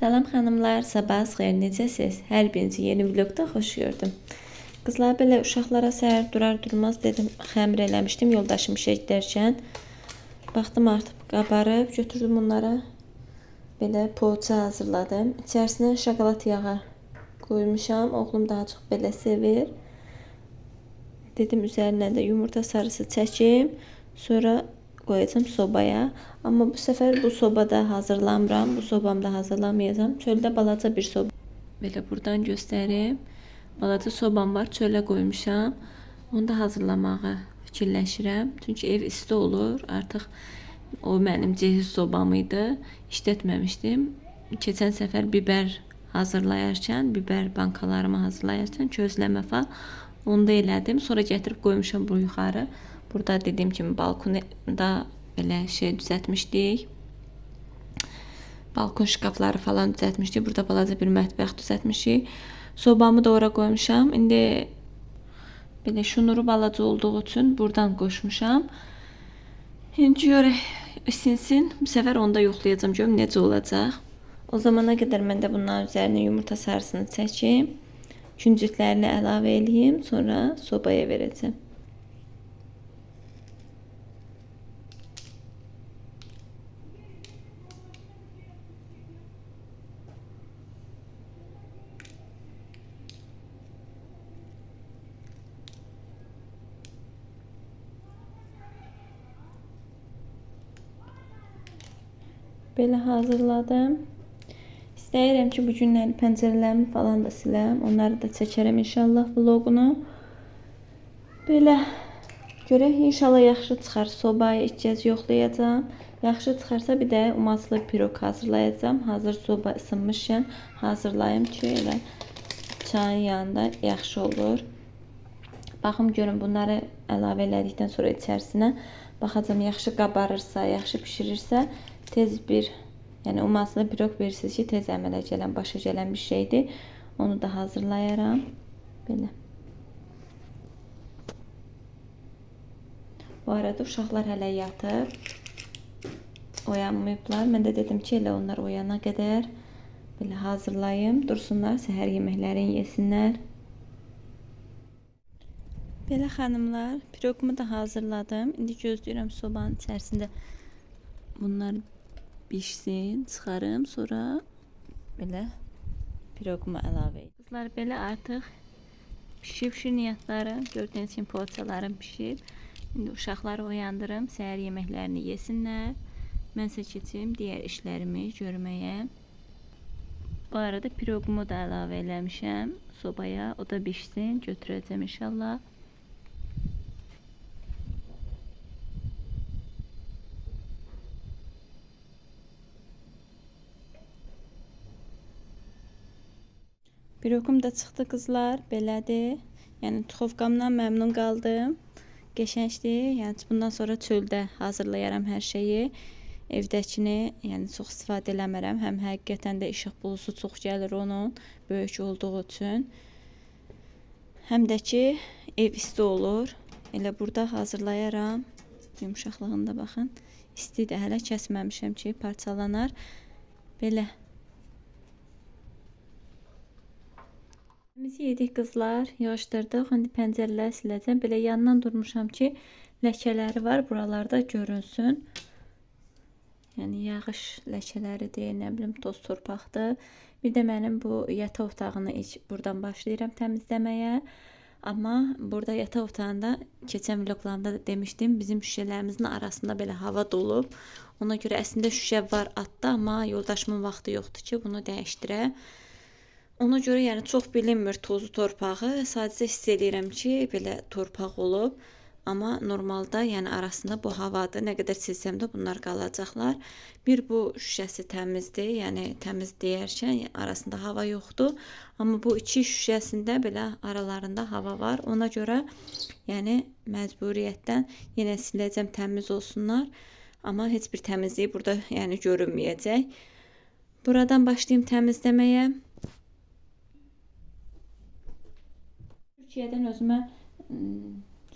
Salam xanımlar, sabahınız xeyir, necəsiz? Hər birinizi yeni vlogda xoş gördüm. Qızlar belə uşaqlara səhər durar durmaz dedim, xəmir eləmişdim yoldaşım işə gedərkən. Baxdım artıq qabarıb, götürdüm onlara. Belə poğaça hazırladım. İçərisinə şokolad yağı qoymuşam. Oğlum daha çox belə sevir. Dedim üzərinə də yumurta sarısı çəkim. Sonra qoyacağım sobaya. Amma bu səfər bu sobada hazırlamıram. Bu sobamda hazırlamayacağam. Çöldə balaca bir soba. Belə buradan göstərim. Balaca sobam var, çölə qoymuşam. Onu da hazırlamağı fikirləşirəm. Çünki ev isti olur. Artıq o mənim cehiz sobam idi. İşlətməmişdim. Keçən səfər bibər hazırlayarkən, bibər bankalarımı hazırlayarkən közləmə falan onu da elədim. Sonra gətirib qoymuşam bu yuxarı. Burada dediyim kimi balkonda belə şey düzəltmişdik. Balkon şkafları falan düzəltmişdik. Burada balaca bir mətbəx düzəltmişik. Sobamı da ora qoymuşam. İndi belə şunuru balaca olduğu üçün buradan qoşmuşam. İndi görək isinsin. Bu səfər onda yoxlayacağam görüm necə olacaq. O zamana qədər mən də bunların üzərinə yumurta sarısını çəkim. Küncüklərini əlavə eləyim, sonra sobaya verəcəm. Belə hazırladım. İstəyirəm ki, bu günləri pəncərələrimi falan da siləm. Onları da çəkərəm inşallah vloqunu. Belə görək inşallah yaxşı çıxar. Sobaya içəcəz yoxlayacağam. Yaxşı çıxarsa bir də umaslı pirog hazırlayacağam. Hazır soba ısınmışkən hazırlayım ki, elə çayın yanında yaxşı olur. Baxım görün bunları əlavə elədikdən sonra içərisinə baxacağam yaxşı qabarırsa, yaxşı bişirirsə tez bir yəni umaslı pirog verirsiniz ki, tez əmələ gələn, başa gələn bir şeydir. Onu da hazırlayaram. Belə. Bu arada uşaqlar hələ yatıb. Oyanmayıblar. Mən də dedim ki, elə onlar oyana qədər belə hazırlayım, dursunlar, səhər yeməklərini yesinlər. Belə xanımlar, piroqumu da hazırladım. İndi gözləyirəm sobanın içərisində bunlar bişsin, çıxarım, sonra belə piroqumu əlavə edim. Qızlar belə artıq pişib şirniyyatlarım, gördüyünüz kimi poğaçalarım pişib. İndi uşaqları oyandırım, səhər yeməklərini yesinlər. Mən isə keçim digər işlərimi görməyə. Bu arada piroqumu da əlavə eləmişəm sobaya. O da bişsin, götürəcəm inşallah. Piroqum da çıxdı qızlar, belədir. Yəni tuxovkamdan məmnun qaldım. Qəşəngdir. Yəni bundan sonra çöldə hazırlayaram hər şeyi. Evdəkini, yəni çox istifadə eləmərəm. Həm həqiqətən də işıq bulusu çox gəlir onun, böyük olduğu üçün. Həm də ki, ev isti olur. Elə burada hazırlayaram. Yumşaqlığında baxın. İstidir, hələ kəsməmişəm ki, parçalanar. Belə Biz yedik qızlar, yığışdırdıq. İndi pəncərələri siləcəm. Belə yandan durmuşam ki, ləkələri var, buralarda görünsün. Yəni yağış ləkələridir, nə bilim toz torpaqdır. Bir də mənim bu yataq otağını ilk buradan başlayıram təmizləməyə. Amma burada yataq otağında keçən vloqlarımda da demişdim, bizim şüşələrimizin arasında belə hava dolub. Ona görə əslində şüşə var altda, amma yoldaşımın vaxtı yoxdur ki, bunu dəyişdirə. Ona görə yəni çox bilinmir tozu torpağı. Sadəcə hiss edirəm ki, belə torpaq olub. Amma normalda yəni arasında bu havadır. Nə qədər silsəm də bunlar qalacaqlar. Bir bu şüşəsi təmizdir. Yəni təmiz deyərkən yəni, arasında hava yoxdur. Amma bu iki şüşəsində belə aralarında hava var. Ona görə yəni məcburiyyətdən yenə siləcəm təmiz olsunlar. Amma heç bir təmizlik burada yəni görünməyəcək. Buradan başlayım təmizləməyə. Türkiyədən özümə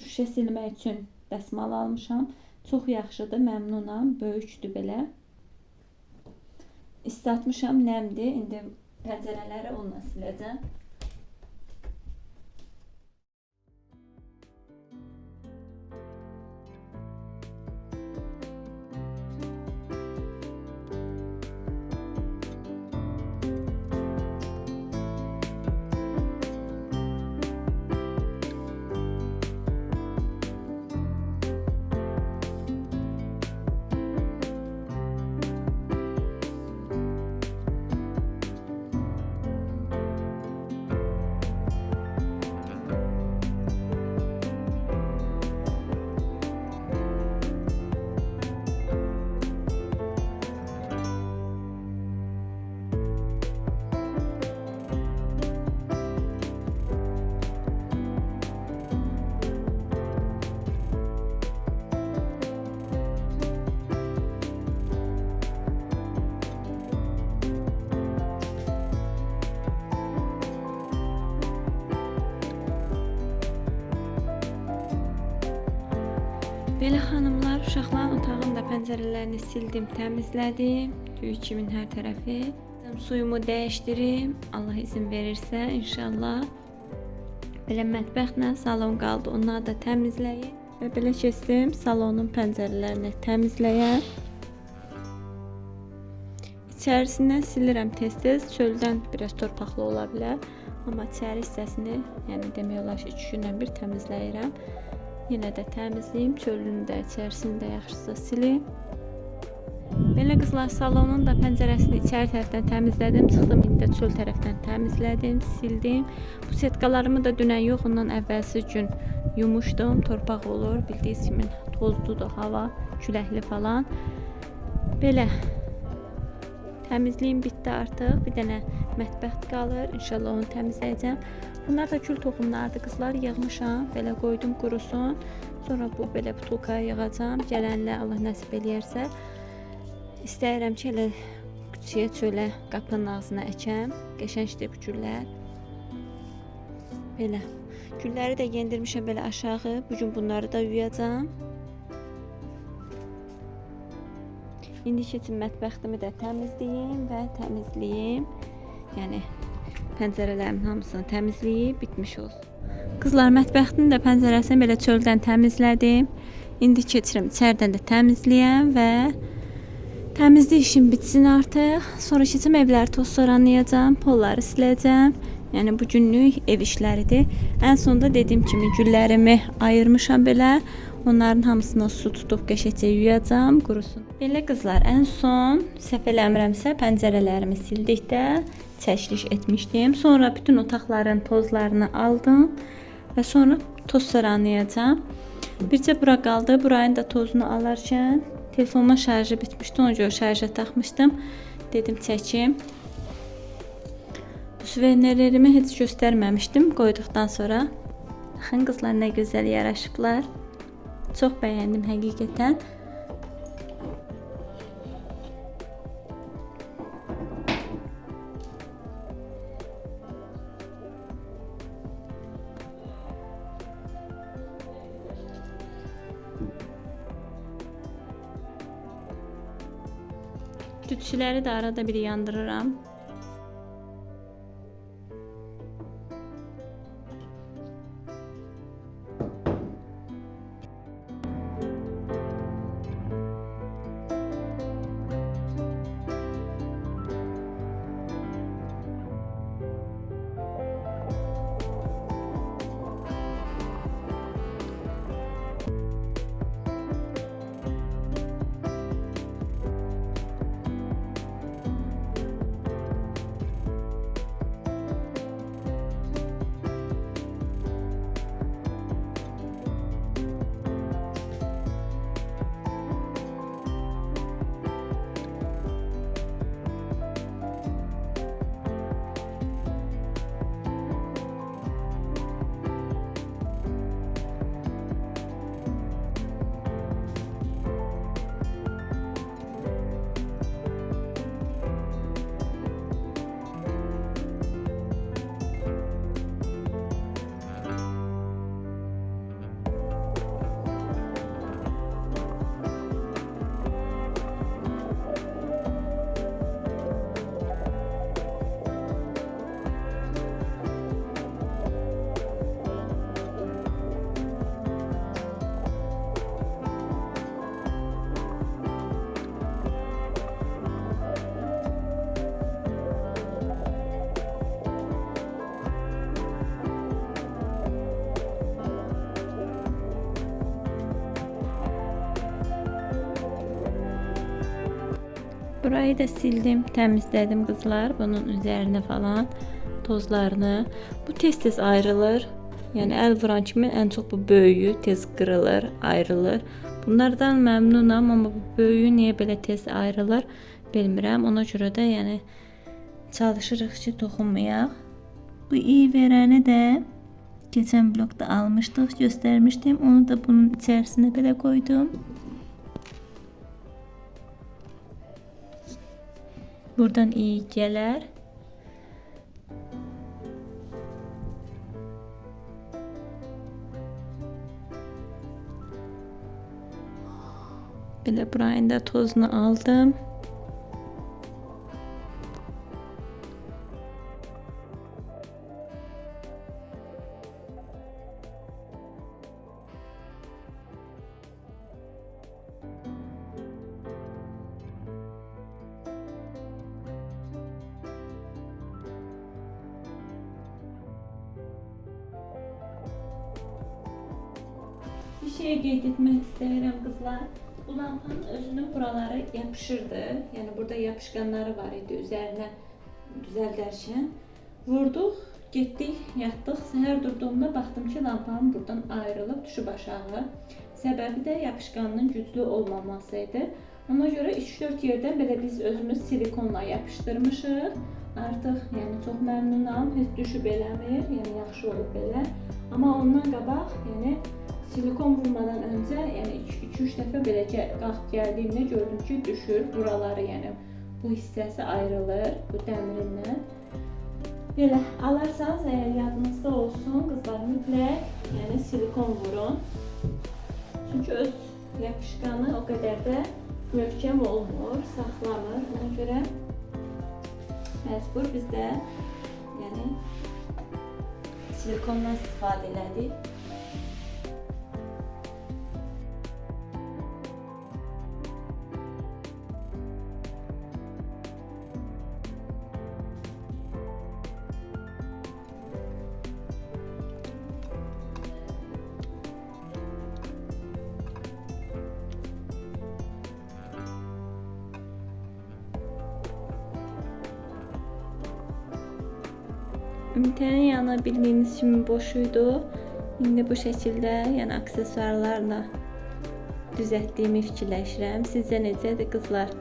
şüşə silmək üçün dəsmal almışam. Çox yaxşıdır, məmnunam. Böyükdür belə. islatmışam, nəmdir. İndi pəncərələri onunla siləcəm. Pəncərələrini sildim, təmizlədim. Düyü kimin hər tərəfi. Suyumu dəyişdirim. Allah izin verirsə, inşallah. Belə mətbəxlə salon qaldı. Onları da təmizləyim. Və belə keçdim salonun pəncərələrini təmizləyəm. İçərisindən silirəm tez-tez. Çöldən biraz torpaqlı ola bilər. Amma içəri hissəsini, yəni demək olar ki, 3 gündən bir təmizləyirəm. Yenə də təmizləyim, çölünü də, içərisini də yaxşıca silim. Belə qızlar salonun da pəncərəsini içəri tərəfdən təmizlədim, çıxdım indi də çöl tərəfdən təmizlədim, sildim. Bu setkalarımı da dünən yox, ondan əvvəlsi gün yumuşdum. Torpaq olur, bildiyiniz kimi tozludur hava, küləkli falan. Belə Təmizliyim bitdi artıq. Bir dənə mətbəx qalır. İnşallah onu təmizləyəcəm. Bunlar da kül toxumlardır qızlar. Yığmışam. Belə qoydum qurusun. Sonra bu belə butulkaya yığacam. Gələnlər Allah nəsib eləyərsə istəyirəm ki, elə küçəyə çölə qapının ağzına əkəm. Qəşəngdir bu güllər. Belə. Gülləri də yendirmişəm belə aşağı. Bu gün bunları da yuyacam. İndi keçin mətbəxtimi də təmizləyim və təmizləyim. Yəni pəncərələrimin hamısını təmizləyib bitmiş olsun. Qızlar mətbəxtin də pəncərəsini belə çöldən təmizlədim. İndi keçirəm içəridən də təmizləyəm və təmizlik işim bitsin artıq. Sonra keçim evləri toz soranlayacağam, polları siləcəm. Yəni bu günlük ev işləridir. Ən sonda dediyim kimi güllərimi ayırmışam belə. Onların hamısına su tutub qəşəngcə yuyacam, qurusun. Belə qızlar, ən son səhv eləmirəmsə pəncərələrimi sildikdə çəkiliş etmişdim. Sonra bütün otaqların tozlarını aldım və sonra toz sıranlayacağam. Bircə bura qaldı. Burayın da tozunu alarkən telefonuma şarjı bitmişdi. Ona görə şarja taxmışdım. Dedim çəkim. Bu suvenirlərimi heç göstərməmişdim qoyduqdan sonra. Baxın qızlar nə gözəl yaraşıblar. Çok beğendim hakikaten. Tütsüləri də arada bir yandırıram. Burayı da sildim, temizledim kızlar. Bunun üzerine falan tozlarını. Bu tez tez ayrılır. Yani el vuran kimi en çok bu böyüyü tez kırılır, ayrılır. Bunlardan memnunam ama bu böyüyü niye böyle tez ayrılır bilmirəm. Ona görə də yəni çalışırıq ki, toxunmayaq. Bu iyi verəni də geçen blokda almıştık, göstermiştim. Onu da bunun içerisine böyle koydum. Buradan iyi gələr. Belə buranın da tozunu aldım. Şey qeyd etmək istəyirəm qızlar. Bu lampanın özünün buraları yapışırdı. Yəni burada yapışqanları var idi üzərinə düzəldərkən. Vurduq, getdik, yatdıq. Səhər durduğumda baxdım ki, lampanın buradan ayrılıb düşüb aşağı. Səbəbi də yapışqanının güclü olmaması idi. Ona görə 3-4 yerdən belə biz özümüz silikonla yapışdırmışıq. Artıq yəni çox məmnunam. Heç düşüb eləmir. Yəni yaxşı olub belə. Amma ondan qabaq, yəni silikon vurmadan önce yani 2-3 dəfə belə gəl- qalxıb gəldiyimdə gördüm ki, düşür. Buraları yəni bu hissəsi ayrılır bu dəmirindən. Belə alarsanız əgər yadınızda olsun, qızlar mütləq yəni silikon vurun. Çünki öz yapışqanı o qədər də möhkəm olmur, saxlamır. Ona görə məcbur biz də yəni silikondan istifadə elədik. Ünitenin yanı bildiğiniz kimi boşuydu. İndi bu şəkildə, yəni aksesuarlarla düzəltdiyimi fikirləşirəm. Sizcə necədir qızlar?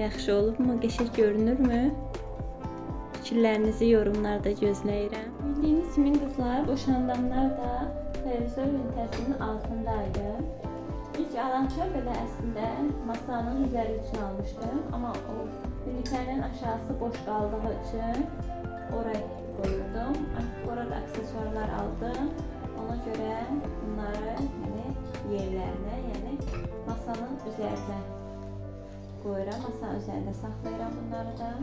Yaxşı olubmu? Qəşəng görünürmü? Fikirlərinizi yorumlarda gözləyirəm. Bildiyiniz kimi qızlar, boşananlar da televizor ünitəsinin altındaydı. İlk alança belə əslində masanın üzəri üçün almışdım, amma o ünitənin aşağısı boş qaldığı üçün oraya koydum. Orada aksesuarlar aldım. Ona göre bunları yani yerlerine yani masanın üzerine koyuram. Masanın üzerinde saklayıram bunları da.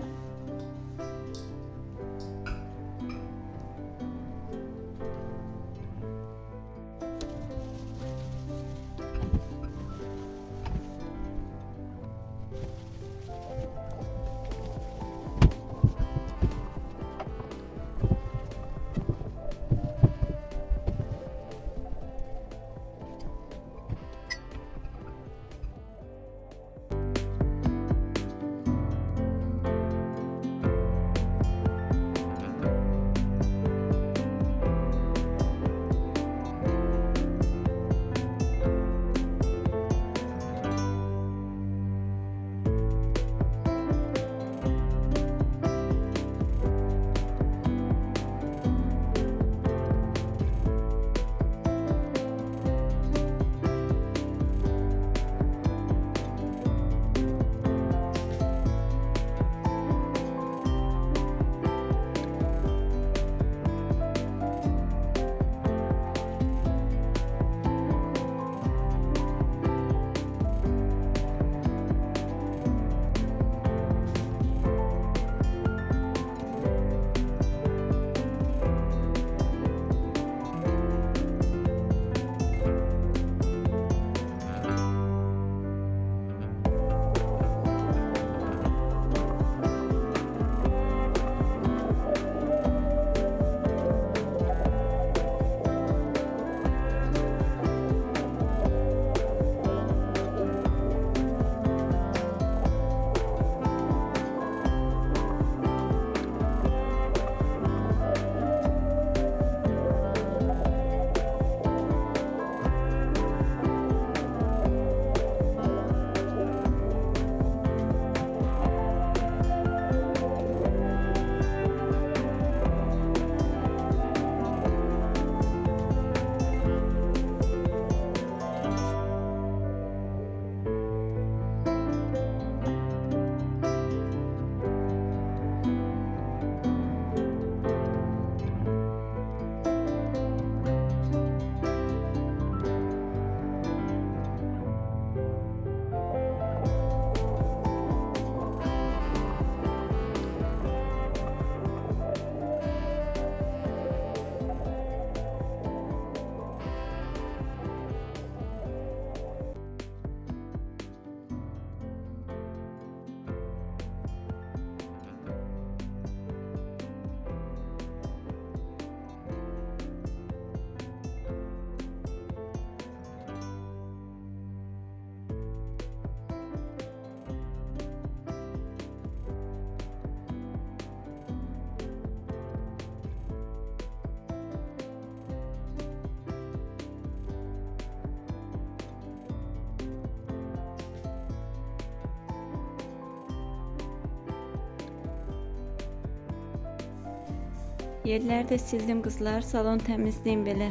Yerləri də sildim qızlar. Salon təmizliyim belə.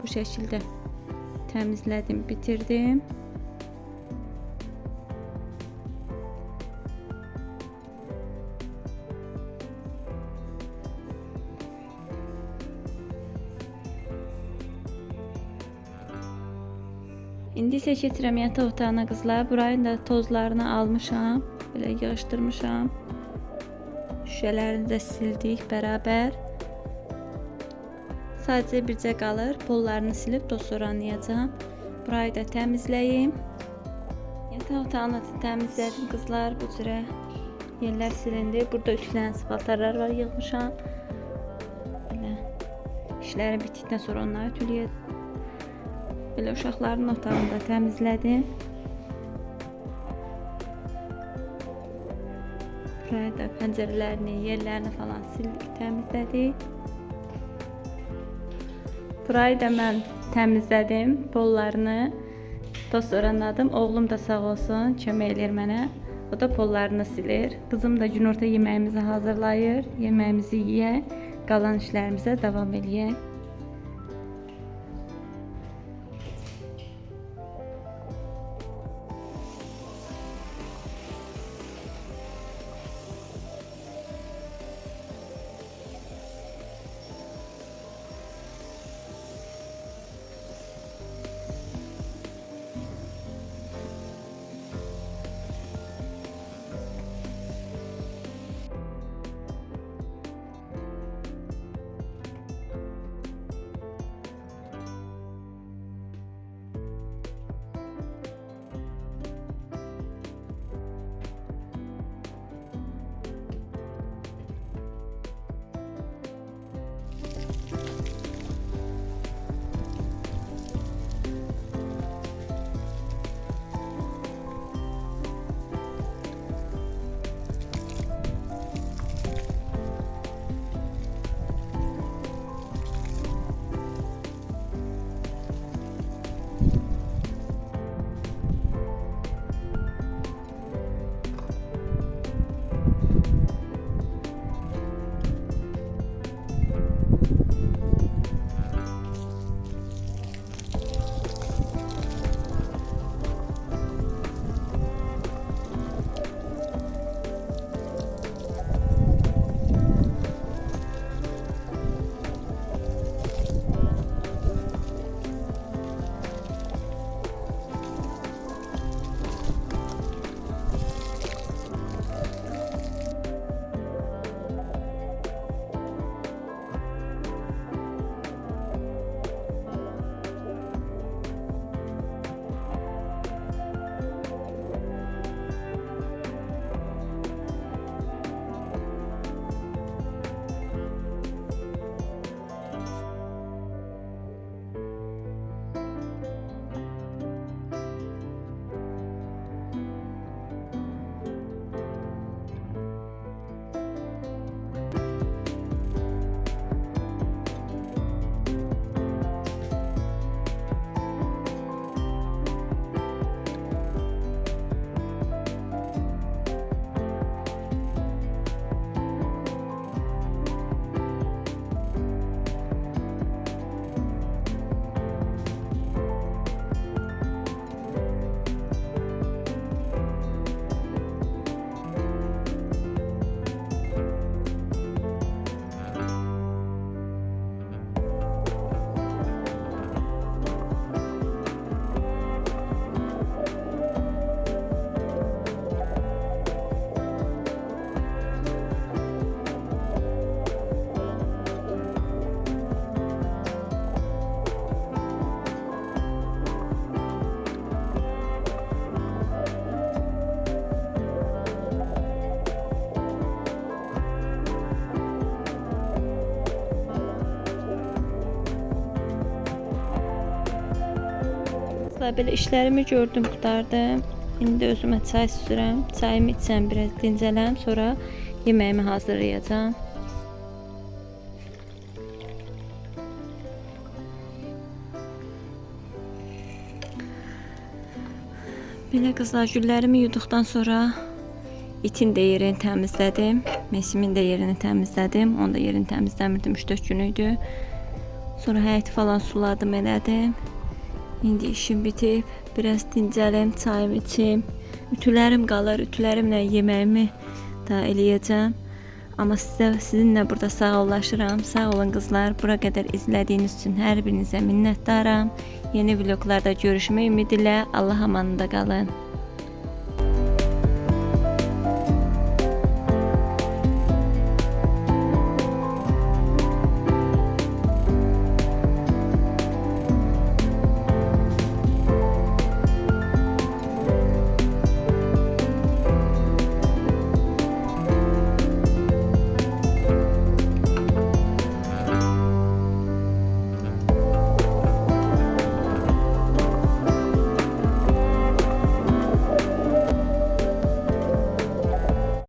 Bu şəkildə təmizlədim, bitirdim. İndi isə keçirəm yataq otağına qızlar. Burayın da tozlarını almışam. Belə yığışdırmışam. Şüşələrini də sildik bərabər. Sadəcə bircə qalır. Pollarını silib dosturanlayacağam. Burayı da təmizləyim. Yataq otağını da təmizlədim qızlar. Bu cürə yerlər silindi. Burada ütülənən paltarlar var yığmışam. Belə işlərim bitdikdən sonra onları ütüləyəcəm. Belə uşaqların otağını da təmizlədim. Buraya da pəncərələrini, yerlərini falan sildik, təmizlədik. Burayı da mən təmizlədim, pollarını dostoranladım. Oğlum da sağ olsun, kömək eləyir mənə. O da pollarını silir. Qızım da günorta yeməyimizi hazırlayır. Yeməyimizi yeyək, qalan işlərimizə davam eləyək. Qızlar belə işlərimi gördüm, qurtardım. İndi özümə çay süzürəm. Çayımı içsəm, biraz dincələm, sonra yeməyimi hazırlayacağam. Belə qızlar güllərimi yuduqdan sonra İtin də yerini təmizlədim. Mesimin də yerini təmizlədim. Onu da yerini təmizləmirdim 3-4 gün idi. Sonra həyəti falan suladım, elədim. İndi işim bitib. Biraz dincəlim, çayımı içim. Ütülərim qalır. Ütülərimlə yeməyimi da eləyəcəm. Amma sizə sizinlə burada sağollaşıram. Sağ olun qızlar. Bura qədər izlədiyiniz üçün hər birinizə minnətdaram. Yeni vloglarda görüşmək ümidi ilə Allah amanında qalın.